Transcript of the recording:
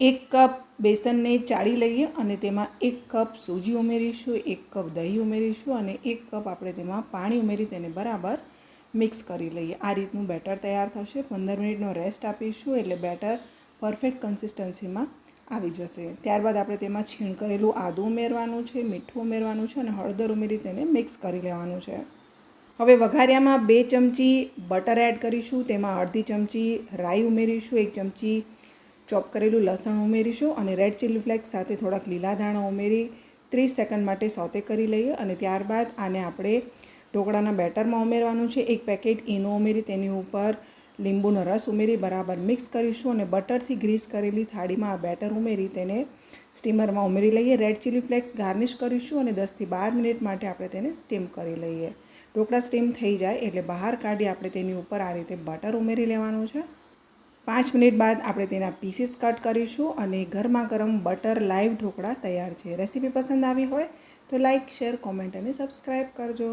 એક કપ બેસનને ચાળી લઈએ અને તેમાં એક કપ સૂજી ઉમેરીશું, એક કપ દહીં ઉમેરીશું અને એક કપ આપણે તેમાં પાણી ઉમેરી તેને બરાબર મિક્સ કરી લઈએ. આ રીતનું બેટર તૈયાર થશે. પંદર મિનિટનો રેસ્ટ આપીશું એટલે બેટર પરફેક્ટ કન્સિસ્ટન્સીમાં આવી જશે. ત્યારબાદ આપણે તેમાં છીણ કરેલું આદું ઉમેરવાનું છે, મીઠું ઉમેરવાનું છે અને હળદર ઉમેરી તેને મિક્સ કરી લેવાનું છે. હવે વઘારિયામાં બે ચમચી બટર એડ કરીશું. તેમાં અડધી ચમચી રાઈ ઉમેરીશું, એક ચમચી ચોપ કરેલું લસણ ઉમેરીશું અને રેડ ચીલી ફ્લેક્સ સાથે થોડાક લીલા ધાણા ઉમેરી ત્રીસ સેકન્ડ માટે સોતે કરી લઈએ અને ત્યારબાદ આને આપણે ઢોકળાના બેટરમાં ઉમેરવાનું છે. એક પેકેટ ઈનો ઉમેરી તેની ઉપર લીંબુનો રસ ઉમેરી બરાબર મિક્સ કરીશું અને બટરથી ગ્રીસ કરેલી થાળીમાં આ બેટર ઉમેરી તેને સ્ટીમરમાં ઉમેરી લઈએ. રેડ ચીલી ફ્લેક્સ ગાર્નિશ કરીશું અને દસથી બાર મિનિટ માટે આપણે તેને સ્ટીમ કરી લઈએ. ઢોકળા સ્ટીમ થઈ જાય એટલે બહાર કાઢી આપણે તેની ઉપર આ રીતે બટર ઉમેરી લેવાનું છે. પાંચ મિનિટ બાદ આપણે તેના પીસીસ કટ કરીશું અને ગરમા ગરમ બટર લાઈવ ઢોકળા તૈયાર છે. રેસીપી પસંદ આવી હોય તો લાઇક શેર, કોમેન્ટ અને સબસ્ક્રાઈબ કરજો.